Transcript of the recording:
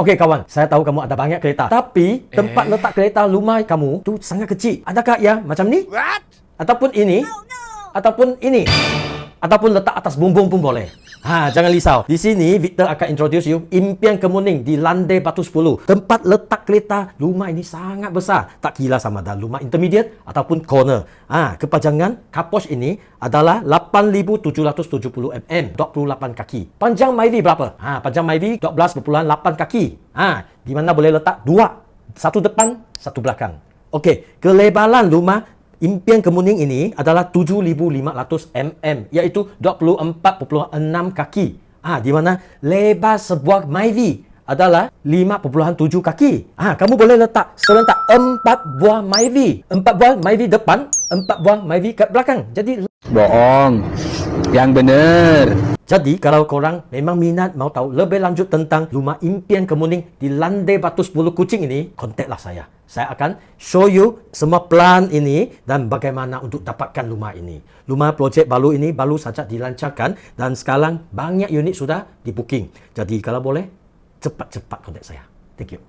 Okey kawan, saya tahu kamu ada banyak kereta. Tapi tempat Eh? letak kereta rumah kamu tu sangat kecil. Adakah ya macam ni? What? Ataupun ini? Ataupun ini? Ataupun letak atas bumbung pun boleh. Ha, jangan risau. Di sini Victor akan introduce you impian kemuning di Landai Batu 10. Tempat letak kereta rumah ini sangat besar. Tak kira sama ada rumah intermediate ataupun corner. Ha, kepanjangan kapos ini adalah 8770 mm, 28 kaki. Panjang Myvi berapa? Ha, panjang Myvi 12.8 kaki. Ha, di mana boleh letak dua. Satu depan, satu belakang. Okey, kelebaran rumah impian kemuning ini adalah 7500 mm iaitu 24.6 kaki. Ah, di mana lebar sebuah Myvi adalah 5.7 kaki. Ah, kamu boleh letak serentak 4 buah Myvi. 4 buah Myvi depan, 4 buah Myvi kat belakang. Jadi Bohong. Yang bener. jadi kalau korang memang minat mau tahu lebih lanjut tentang rumah impian kemuning di Landai Batu 10 Kuching ini, kontaklah saya. Saya akan show you semua plan ini dan bagaimana untuk dapatkan rumah ini. Rumah projek baru ini baru saja dilancarkan dan sekarang banyak unit sudah di booking. Jadi kalau boleh cepat-cepat kontak saya. Thank you.